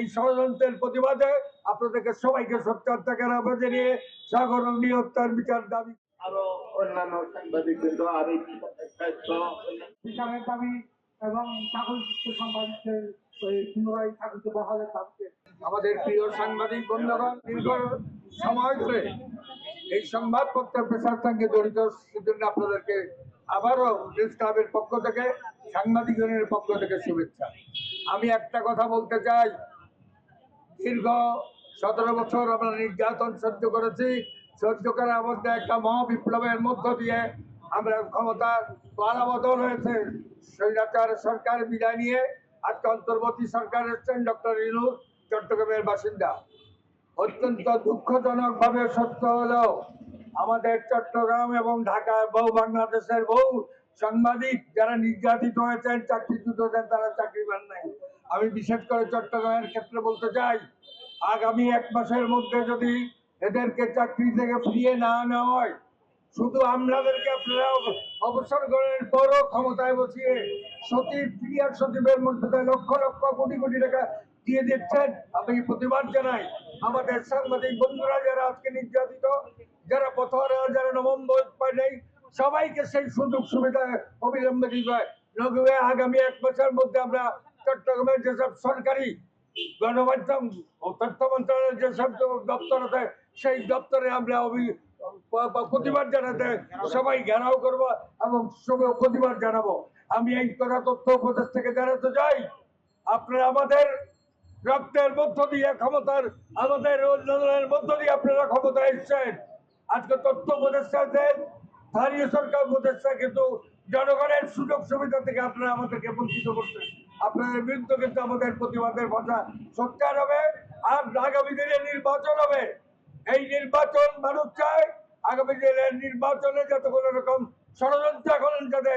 এই ষড়যন্ত্রের প্রতিবাদে আপনাদেরকে সবাইকে সোচ্চার থাকার আহ্বান জানিয়ে সাগর নিহত্যার বিচার দাবি। আরও অন্যান্য সাংবাদিক কিন্তু আমি বিচারের দাবি এবং চাকরিযুক্ত সাংবাদিকদের পুনরায় চাকরিতে বহালের দাবিতে। আমাদের প্রিয় সাংবাদিক বন্ধুগণ দীর্ঘ সময় ধরে এই সংবাদপত্রের পেশার সঙ্গে জড়িত সেজন্য আপনাদেরকে আবারও প্রেস ক্লাবের পক্ষ থেকে সাংবাদিকগণের পক্ষ থেকে শুভেচ্ছা। আমি একটা কথা বলতে চাই দীর্ঘ সতেরো বছর আমরা নির্যাতন সহ্য করেছি। সহ্য করার মধ্যে একটা মহাবিপ্লবের মধ্য দিয়ে আমরা ক্ষমতার পালাবদল হয়েছে। স্বৈরাচার সরকার বিদায় নিয়ে আজকে অন্তর্বর্তী সরকার এসছেন ডক্টর ইনুর চট্টগ্রামের বাসিন্দা। অত্যন্ত দুঃখজনক ভাবে সত্য হলো, আমাদের চট্টগ্রাম এবং ঢাকার বহু বাংলাদেশের বহু সাংবাদিক যারা নির্যাতিত হয়েছেন চাকরিচ্যুত হয়েছেন তারা চাকরি পান নাই। আমি বিশেষ করে চট্টগ্রামের ক্ষেত্রে বলতে চাই, আগামী এক মাসের মধ্যে যদি এদেরকে চাকরি থেকে ফিরিয়ে না নেওয়া হয়, শুধু আমলাদেরকে আপনারা অবসর গ্রহণের পরও ক্ষমতায় বসিয়ে সচিব ক্রিয়ার সচিবের মধ্যে লক্ষ লক্ষ কোটি কোটি টাকা দিয়ে দিচ্ছেন। আমি প্রতিবাদ জানাই, আমাদের সাংবাদিক বন্ধুরা যারা আজকে নির্যাতিত, যারা পথরা যারা নবম পায় নেই, সবাইকে সেই সুযোগ সুবিধা অবিলম্বে দিতে হয় আগামী এক বছরের মধ্যে আমরা চট্টগ্রামের যেসব সরকারি গণমাধ্যম ও তথ্য মন্ত্রণালয়ের যেসব দপ্তর আছে, সেই দপ্তরে আমরা প্রতিবাদ জানাতে সবাই ঘেরাও করব এবং সবাই প্রতিবাদ জানাব। আমি এই কথা তথ্য উপদেশ থেকে জানাতে চাই, আপনারা আমাদের রক্তের মধ্য দিয়ে ক্ষমতার আমাদের উন্নয়নের মধ্য দিয়ে আপনারা ক্ষমতা এসছেন। আজকে তথ্য উপদেষ্টা দেন স্থানীয় সরকার উপদেষ্টা, কিন্তু জনগণের সুযোগ সুবিধা থেকে আপনারা আমাদেরকে বঞ্চিত করছেন। আপনাদের বিরুদ্ধে কিন্তু আমাদের প্রতিবাদের ভাষা সত্যার হবে আর আগামী দিনে নির্বাচন হবে। এই নির্বাচন মানুষ চায়, আগামী দিনের নির্বাচনে যাতে কোনো রকম ষড়যন্ত্র এখন যাতে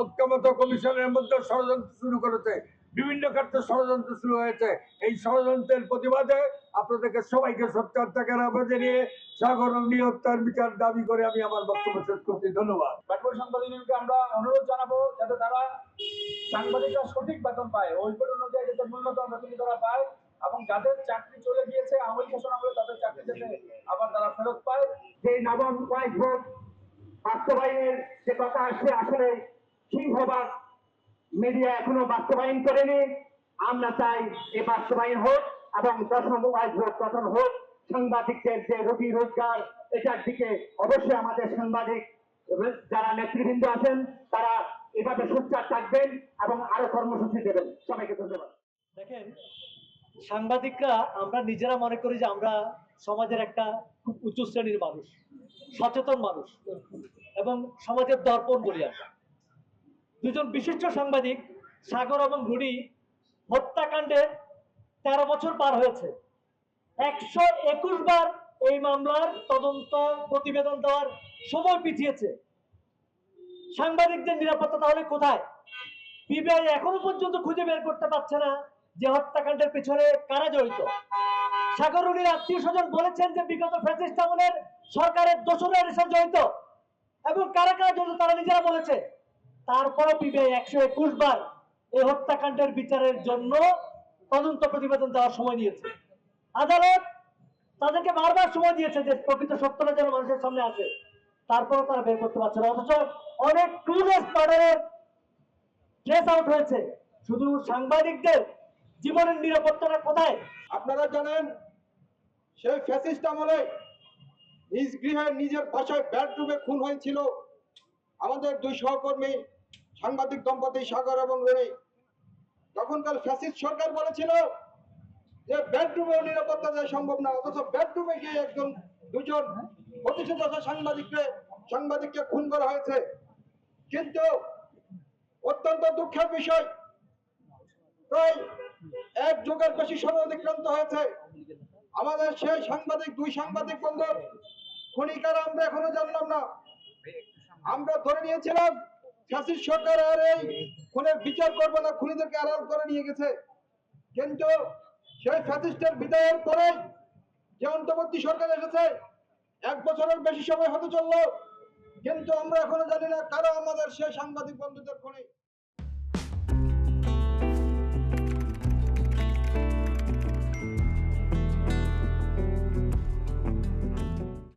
ঐক্যমত কমিশনের মধ্যে ষড়যন্ত্র শুরু করেছে। বিভিন্ন ক্ষেত্রে ষড়যন্ত্র শুরু হয়েছে। এই ষড়যন্ত্রের প্রতিবাদে আপনাদেরকে সবাইকে সোচ্চার থাকার আহ্বান জানিয়ে সাগর নিহত্যার বিচার দাবি করে আমি আমার বক্তব্য শেষ করছি। ধন্যবাদ। ব্যাটবল সাংবাদিক ইউনিয়নকে আমরা অনুরোধ জানাব যাতে তারা সাংবাদিকরা সঠিক বেতন পায় ওই বেতন অনুযায়ী যাতে ন্যূনতম বেতন তারা পায় এবং যাদের চাকরি চলে গিয়েছে আমল শাসন আমলে তাদের চাকরি যাতে আবার তারা ফেরত পায়। যে নবম কয়েক ভোট বাস্তবায়নের যে কথা আসছে আসলে সিংহবাগ মিডিয়া এখনও বাস্তবায়ন করেনি। আমরা চাই এই বাস্তবায়ন হোক এবং দশম ভোট গঠন হোক। সাংবাদিকদের যে রুটি রোজগার, এটার দিকে অবশ্যই আমাদের সাংবাদিক, যারা নেতৃবৃন্দ আছেন, তারা এভাবে সোচ্চার থাকবেন এবং আরও কর্মসূচি দেবেন। সবাইকে ধন্যবাদ। দেখেন, সাংবাদিকরা, আমরা নিজেরা মনে করি যে আমরা সমাজের একটা খুব উঁচু শ্রেণির মানুষ, সচেতন মানুষ, এবং সমাজের দর্পণ বলি আমরা। দুজন বিশিষ্ট সাংবাদিক, সাগর এবং রুনি হত্যাকাণ্ডের তেরো বছর পার হয়েছে। একশো একুশ বার এই মামলার তদন্ত প্রতিবেদন দেওয়ার সময় পিছিয়েছে। সাংবাদিকদের নিরাপত্তা তাহলে কোথায়? পিবিআই এখনও পর্যন্ত খুঁজে বের করতে পারছে না যে হত্যাকাণ্ডের পেছনে কারা জড়িত। সাগর সাগরুনির আত্মীয় স্বজন বলেছেন যে বিগত ফ্যাসিস্ট আমলের সরকারের দোষরা এসব জড়িত এবং কারা কারা জড়িত তারা নিজেরা বলেছে। তারপরও পিবিআই একশো একুশ বার এই হত্যাকাণ্ডের বিচারের জন্য তদন্ত প্রতিবেদন দেওয়ার সময় নিয়েছে আদালত তাদেরকে বারবার সময় দিয়েছে যে প্রকৃত সত্যটা যেন মানুষের সামনে আসে। তারপরও তারা বের করতে পারছে না। অথচ অনেক টুরিস্ট মার্ডারের ট্রেস আউট হয়েছে। শুধু সাংবাদিকদের জীবনের নিরাপত্তাটা কোথায়? আপনারা জানেন, সেই ফ্যাসিস্ট আমলে নিজ গৃহে, নিজের বাসায় বেডরুমে খুন হয়েছিল। আমাদের দুই সহকর্মী সাংবাদিক দম্পতি সাগর এবং রনি, তখনকার ফ্যাসিস্ট সরকার বলেছিল যে বেডরুমেও নিরাপত্তা দেওয়া সম্ভব না, অথচ বেডরুমে গিয়ে একজন, দুজন প্রতিষ্ঠিত সাংবাদিককে সাংবাদিককে খুন করা হয়েছে। কিন্তু অত্যন্ত দুঃখের বিষয়, প্রায় এক যুগের বেশি সময় অতিক্রান্ত হয়েছে। আমাদের সেই সাংবাদিক, দুই সাংবাদিক বন্ধু, খনিকার আমরা এখনও জানলাম না। আমরা ধরে নিয়েছিলাম, ফ্যাসিস সরকার আর এই খুনের বিচার করব না, খুনিদেরকে আড়াল করে নিয়ে গেছে। কিন্তু সেই ফ্যাসিস্টের বিদায়ের পরে যে অন্তর্বর্তী সরকার এসেছে, এক বছরের বেশি সময় হতে চলল। কিন্তু আমরা এখনও জানি না কারা আমাদের সেই সাংবাদিক বন্ধুদের খুনি।